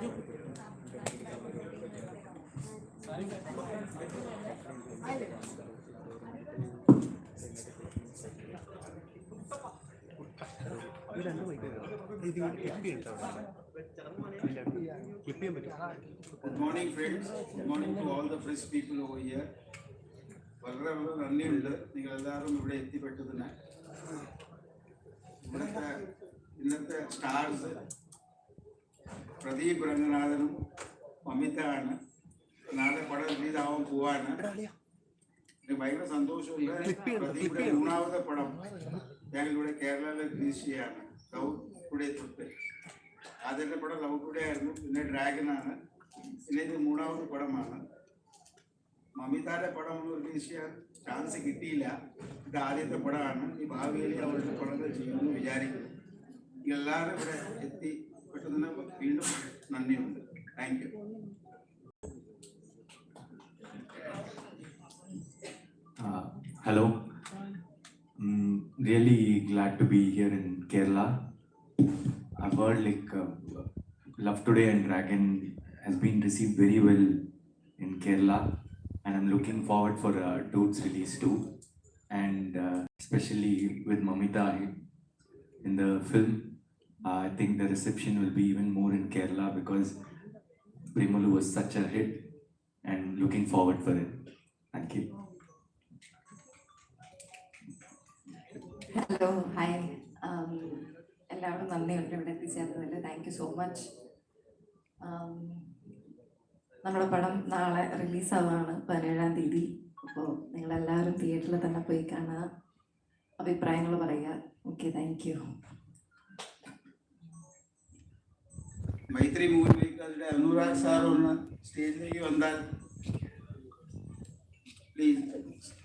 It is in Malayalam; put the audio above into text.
Good morning, friends. Good morning to all the fresh people over here. വളരെ വളരെ നന്ദിയുണ്ട് നിങ്ങൾ എല്ലാവരും ഇവിടെ എത്തിപ്പെട്ടതിന് ഇന്നത്തെ ഇന്നത്തെ സ്റ്റാർസ് പ്രദീപ് രംഗനാഥനും മമിത ആണ് നാളെ പടം റിലീസ് ആവാൻ പോവാണ്. എനിക്ക് ഭയങ്കര സന്തോഷമുണ്ട്. പ്രദീപിന്റെ മൂന്നാമത്തെ പടം ഞങ്ങളിവിടെ കേരളത്തിൽ റിലീസ് ചെയ്യാണ് ലവ് ടുഡേ തൊട്ട് ആദ്യത്തെ പടം ലവ് ടുഡേ ആയിരുന്നു പിന്നെ ഡ്രാഗനാണ് പിന്നെ ഇത് മൂന്നാമത്തെ പടമാണ്. മമിതാന്റെ പടം ഒന്നും റിലീസ് ചെയ്യാൻ ചാൻസ് കിട്ടിയില്ല. ഇത് ആദ്യത്തെ പടമാണ്. ഈ ഭാവിയിൽ അവരുടെ പടങ്ങൾ ചെയ്യുമെന്ന് വിചാരിക്കുന്നു. എല്ലാവരും ഇവിടെ എത്തി പെട്ടെന്ന് വീണ്ടും നന്ദിയുണ്ട് thank you Uh, hello. Mm, really glad to be here in Kerala. I've heard like uh, Love Today and Dragon has been received very well in Kerala, and I'm looking forward for uh, Dude's release too, and uh, especially with Mamita in the film. Uh, I think the reception will be even more in Kerala because Primalu was such a hit, and looking forward for it. Thank you. Hello hi എല്ലാവരും നന്ദിയുണ്ട് ഇവിടെ എത്തിച്ചേർന്നതിൽ താങ്ക് യു സോ മച്ച് നമ്മുടെ പടം നാളെ റിലീസാവാണ് പതിനേഴാം തീയതി. അപ്പോൾ നിങ്ങളെല്ലാവരും തിയേറ്ററിൽ തന്നെ പോയി കാണുക. അഭിപ്രായങ്ങൾ പറയുക. Okay thank you Gayatri movie makers day Anurag sir होना स्टेज पे ही बंदा प्लीज़।